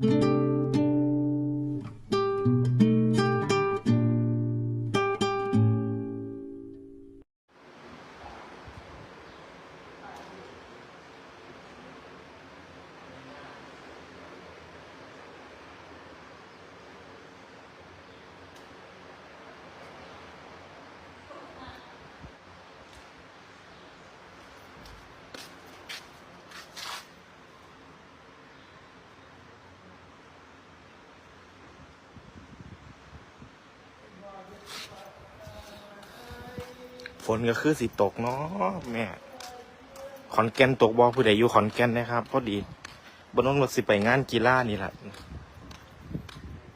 ฝ นก็คือสิตกเนาะแม่ขอนแก่นตกบอผู้ใดอยู่ขอนแก่นนะครับพอดีบนน้องรถสิไปงานกีฬานี่แหละ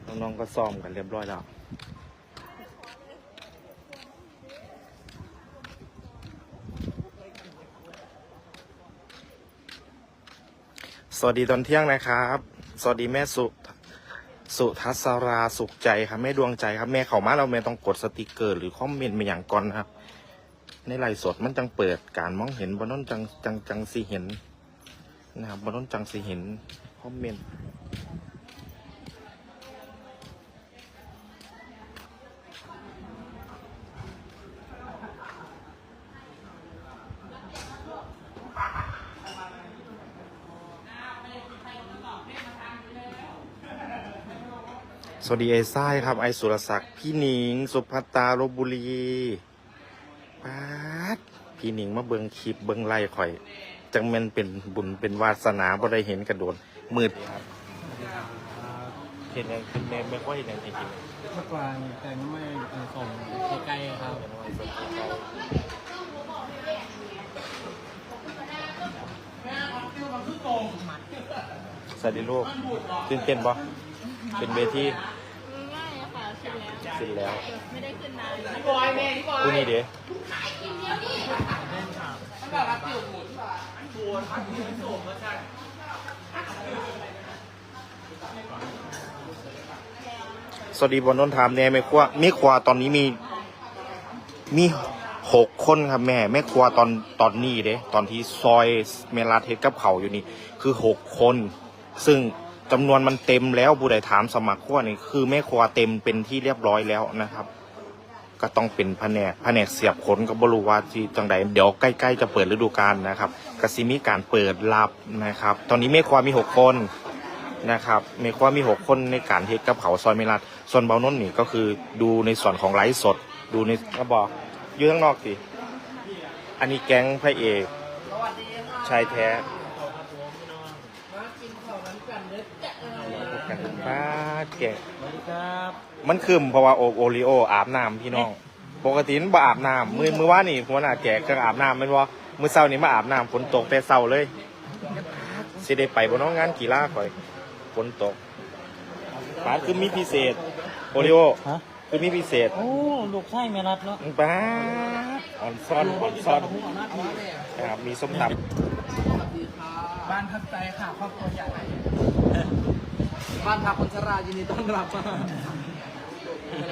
น้องๆก็ซ้อมกันเรียบร้อยแล้วสวัสดีตอนเที่ยงนะครับ สวัสดีแม่สุสุทัศราสุขใจครับแม่ดวงใจครับแม่เขามาเราแม่ต้องกดสติกเกอร์ หรือคอมเมนต์มาอย่างก่อนนะครับ ในไลฟ์สดมันจังเปิดการมองเห็นบนน้นจังจังจังสีเห็นนะครับบนน้นจังสีเห็นคอมเมนต์สวัสดีไอ้ไส้ครับ ไอ้สุรศักดิ์พี่หนิง สุภัตตาลบบุรี ปาดพี่หนิงมาเบิงคลิปเบิงไล่ข่อย จังแมันเป็นบุญเป็นวาสนาบ่ได้เห็นกระโดนมืดครับเห็นยังเป็นแม่ไม่ค่อยเห็นยังจริงเมื่อวานแต่งไม่เอ่อส่งใกล้ๆครับๆสวัสดีลูกตื่นเต้นบ่เป็นเวทีง่ายอะค่ะชินแล้วสิ้นแล้ว ไม่ได้ขึ้นนานเลยผู้นี้เด้ สวัสดีบอลนนทามแน่แม่ครัวแม่ครัวตอนนี้มี มีหกคนครับแม่แม่ครัวตอนตอนนี้เด้ตอนที่ซอยเมลาเทสกับเขาอยู่นี่ คือหกคน ซึ่งจำนวนมันเต็มแล้วผู้ใดถามสมัครครัวนี่คือแม่ครัวเต็มเป็นที่เรียบร้อยแล้วนะครับ ก็ต้องเป็นแผนกแผนกเสียบขนกับบรูว่าที่จังใดเดี๋ยวใกล้ๆจะเปิดฤดูกาลนะครับกสิมีการเปิดรับนะครับ ตอนนี้แม่ครัวมีหกคนนะครับแม่ครัวมีหกคนในการเทสกับเขาซอยเมลัดส่วนเบาโนนนี่ก็คือดูในส่วนของไลฟ์สด ดูในกระบอกอยู่ข้างนอกสิอันนี้แก๊งพระเอกชายแท้ป้าด แกะ สวัสดีครับมันคืมเพราะว่าโอโอริโออาบน้ำพี่น้อง ปกติมันบ่อาบน้ำมือมือว่านี่หัวหน้าแจกเครื่องอาบน้ำแมันว่ามือเช้านี่มาอาบน้ำฝนตกแต่เช้าเลยสิได้ไปบนน้องงานกีฬาข่อยฝนตกป้าดคือมีพิเศษ โอริโอฮะคือมีพิเศษโอ้ลูกไส้แม่รัดเนาะป้าดอ่อนซ่อนอ่อนซ่อนนะครับมีส้มตบ้านทับใจค่ะครอบครัวใหญ่ บ้านพักคนชรายินดีต้อนรับมา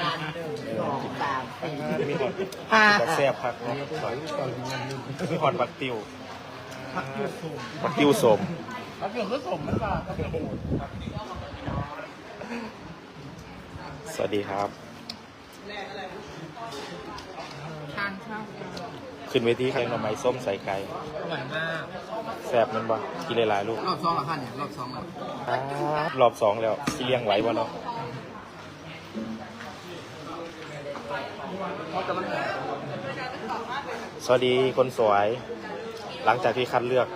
ร้านหนึ่งสองสามสี่มีหอดบักแซ่บพักเนาะมีหอดบักติวพักอยู่สูงบักติวสมพักอยู่ก็สมมันว่าพักอยู่สวัสดีครับ ทานข้าว ขึ้นเวทีใครหน่อไม้ส้มใส่ไก่อร่อยมากแซ่บแมันบ่กินหลายๆลูกรอบสองเหรอคะเนี่ยรอบสองแล้วครับรอบสองแล้วสิเลี้ยงไหวบ่เนาะสวัสดีคนสวย หลังจากที่คัดเลือก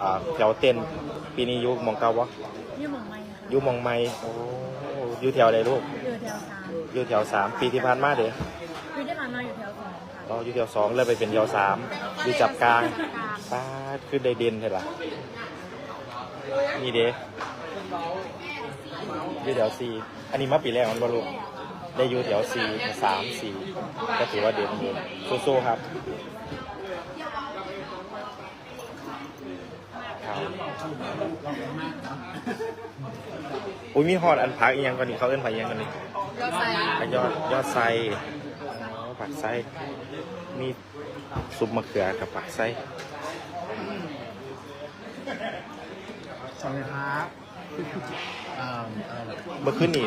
อ่าแถวเต้นปีนี้อยุหมองเก่าวะยี่หมองไม้ค่ะอยุหมองไม่โอ้อยู่แถวใดลูกอยู่แถวสามอยู่แถวสามปีที่ผ่านมาเด้ปีที่ผ่านมาอยู่แถ วสองค่ะเราอยู่แถวสองเลยไปเป็นแถวสามอยู่จับกลางป้าดคือได้เด่นใช่ปะนี่เด้อยู่แถวสี่อันนี้มาปีแรกมันบลูกได้อยู่แถวสี่สามสี่ก็ถือว่าเด่นอยู่สู้ๆครับครับอุ้ยมีฮอดอันพักอีกยังก่อนนี่เขาเอิ้นพักอีกยังก่อนนี่ยอดไซอะยอดยอดไซ อ๋อผักไซมีซุปมะเขือกับผักไซสวัสดีครับอ่าอะไรนะเมื่อคืนนี่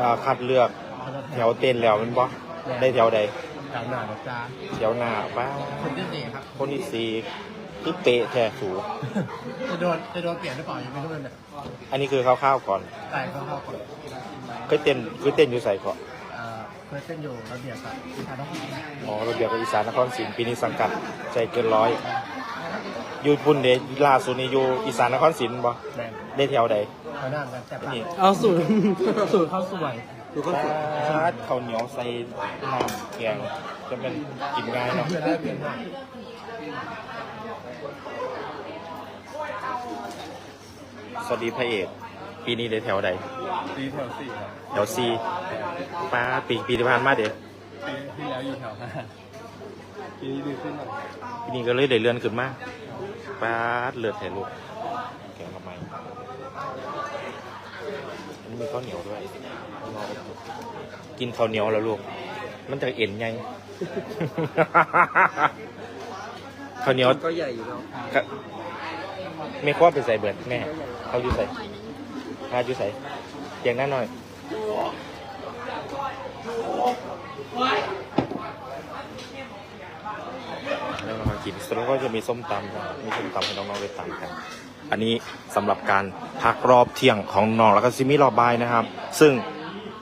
อ่าคัดเลือกแถวเต้นแล้วแมันบ่ได้แถวใดแถวหน้านะจ๊ะแถวหน้าป้าคนที่สี่ครับ คนที่สี่คือเป๊ะแท้สูจะโดนจะโดนเปลี่ยนหรือเปล่ายังไม่รู้เลยเนี่ยอันนี้คือคร่าวๆก่อน ใส่เข้าเข้าก่อนเคยเต้นเคยเต้นอยู่ใส่ก่อน อ่าเคยเต้นอยู่ระเบียบกับที่ทาต้องอ๋อระเบียบกับอีสานนครศรีปีนี้สังกัดใจเกินร้อยอยู่พุ่นเดล่าสุดนี่อยู่อีสานนครศรีบ่แบรนด์ได้แถวใดเขาหน้ากันแต่ปากนี่เอาสูตร สูตรข้าวสวยสูตรข้าวสวยปาดข้าวเหนียวใส่น้ำแกงจะเป็นกินง่ายเนาะเพื่อนได้เปลี่ยนหน้าสวัสดีพระเอก ปีนี้ได้แถวใดปีแถวสี่ครับแถวซีป้าปีปีที่ผ่านมาเด็ปีที่แล้วอยู่แถวห้าปีนี้ดีขึ้นหน่อยปีนี้ก็เลยได้เลื่อนขึ้นมาป้าดเลือดแถลูกแกงทำไมอันนี้มีข้าวเหนียวด้วยกินข้าวเหนียวแล้วลูก มันจะเอ็นไงข้าวเหนียวก็ใหญ่อยู่แล้วก็ไม่คว้าไปใส่เบิดแม่เขาอยู่ใส่ พาอยู่ใส่เตียงหน้าหน่อยแล้วเรามากินแล้วก็จะมีส้มตำครับมีส้มตำให้น้องๆได้ตำกัน อันนี้สำหรับการพักรอบเที่ยงของน้องแล้วก็ซิมีรอบบ่ายนะครับ ซึ่ง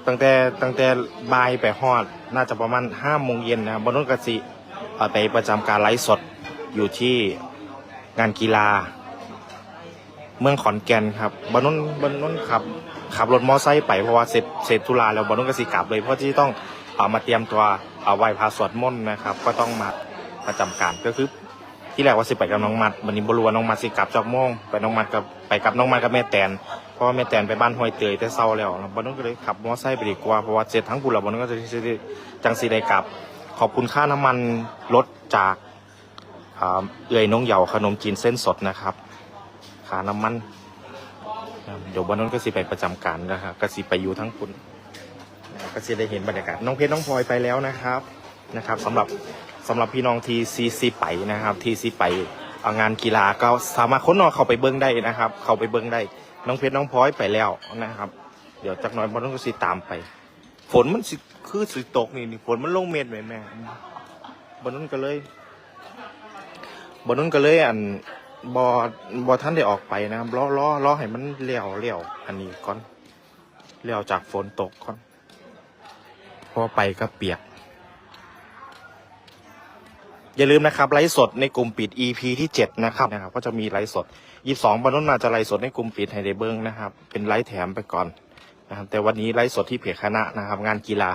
ตั้งแต่ตั้งแต่บ่ายไปฮอด น่าจะประมาณห้าโมงเย็นนะครับบนรถกสิไปประจำการไลฟ์สดอยู่ที่งานกีฬา เมืองขอนแก่นครับบนนนบนนนขับขับรถมอไซค์ไปเพราะว่าเสร็จเสร็จธุระแล้วบนนนก็สิกลับเลยเพราะที่ต้องเอามาเตรียมตัวเอาไหว้พระสวดมนต์นะครับ ก็ต้องมาประจำการก็คือ ที่แรกว่าสิไปกับน้องมัดวันนี้บรัวน้องมัดสิกลับจากโมงไปน้องมัดกับไปกับน้องมัดกับแม่แตนเพราะว่าแม่แตนไปบ้านห้วยเตยแต่เศร้าแล้วบนนั้นก็เลยขับมอไซค์ไปดีกว่าเพราะว่าเสร็จทั้งบุญแล้วบนนั้นก็จะจังสีได้กลับ ขอบคุณค่าน้ำมันลดจากเอื่อยน้องเหยาขนมจีนเส้นสดนะครับ ค่าน้ำมัน เดี๋ยวบนนั้นก็สิไปประจำการนะครับก็สิไปอยู่ทั้งคุณก็สิได้เห็นบรรยากาศน้องเพชรน้องพลอยไปแล้วนะครับนะครับสำหรับสำหรับพี่น้องทีซีซีไปนะครับทีซีไปเอางานกีฬาก็สามารถค้นนอนเข้าไปเบิ้งได้นะครับ เข้าไปเบิ้งได้ น้องเพชรน้องพลอยไปแล้วนะครับ เดี๋ยวจากหน้อยบอลต้องก็สิตามไป ฝนมันสิคือสิตกนี่นี่ฝนมันลงเม็ดแม่แม่บอลนั้นก็เลยบอลนั้นก็เลยอัน บอบอท่านได้ออกไปนะครับล้อล้อล้อให้มันเลี้ยวเลี้ยวอันนี้ก่อนเลี้ยวจากฝนตกก่อนพอไปก็เปียก อย่าลืมนะครับไลฟ์สดในกลุ่มปิด EP ที่ 7 นะครับนะครับ ก็จะมีไลฟ์สด 22บรรนุนมาจะไลฟ์สดในกลุ่มปิดให้ได้เบิ้งนะครับ เป็นไลฟ์แถมไปก่อนนะครับ แต่วันนี้ไลฟ์สดที่เพจคณะนะครับ งานกีฬา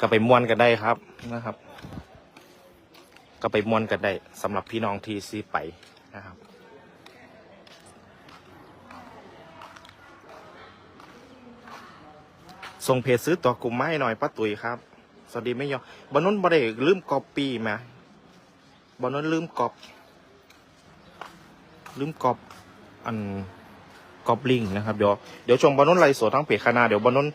ก็ไปม่วนกันได้ครับนะครับ ก็ไปม่วนกันได้สำหรับพี่น้องที่ซีไป นะครับส่งเพจซื้อตัวกลุ่มไม้หน่อยป้าตุ๋ยครับ สวัสดีไม่ยอมบรรนุนบ่ได้ลืมกอปปี้มาบอลนั้นลืมกอบ ลืมกอบอันกอบลิงนะครับ เดี๋ยวเดี๋ยวชมบอลนั้นไลฟ์สดทั้งเพจคณะเดี๋ยวบอลนั้น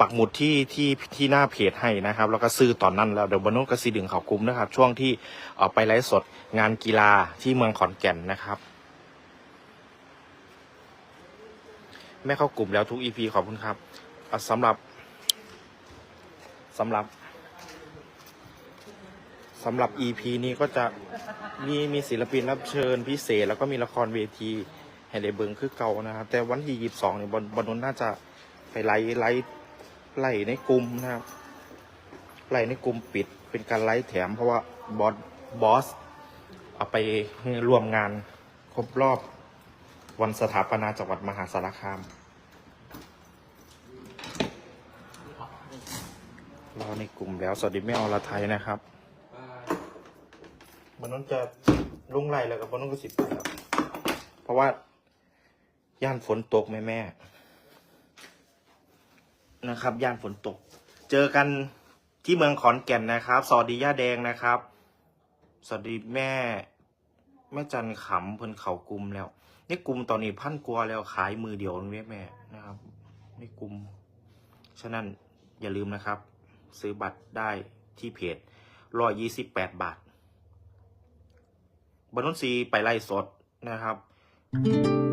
ปักหมุดที่ที่ที่หน้าเพจให้นะครับ แล้วก็ซื้อตอนนั้นแล้วเดี๋ยวบนั้นก็สีดึงเขากลุ่มนะครับ ช่วงที่ไปไลฟ์สดงานกีฬาที่เมืองขอนแก่นนะครับ แม่เข้ากลุ่มแล้วทุกอีพีขอบคุณครับสำหรับสำหรับสำหรับ EP นี้ก็จะมีมีศิลปินรับเชิญพิเศษ แล้วก็มีละครเวทีให้ได้เบิงคือเก่านะครับ แต่วันที่ยีบสองเนี่ยบนบนนนน่าจะ ไปไล่ไล่ไล่ในกลุ่มนะครับ ไล่ในกลุ่มปิดเป็นการไล่แถมเพราะว่าบอสบอสเอาไปร่วมงานครบรอบวันสถาปนาจังหวัดมหาสารคามรอในกลุ่มแล้วสวัสดีแม่อรไทยนะครับบนนั้นจะลุ่งไรแล้วกับบนนั้นก็สิบครับ เพราะว่าย่านฝนตกแม่แม่ๆ นะครับย่านฝนตก เจอกันที่เมืองขอนแก่นนะครับ สวัสดีย่าแดงนะครับ สวัสดีแม่ แม่จันขำเพิ่นเขากลุ่มแล้วนี่กลุ่มตอนนี้พันกว่าแล้วขายมือเดียวนี่แม่นะครับนี่กลุ่มฉะนั้นอย่าลืมนะครับ ซื้อบัตรได้ที่เพจร้อยยี่สิบแปดบาทบรรนุนซีไปไล่สดนะครับ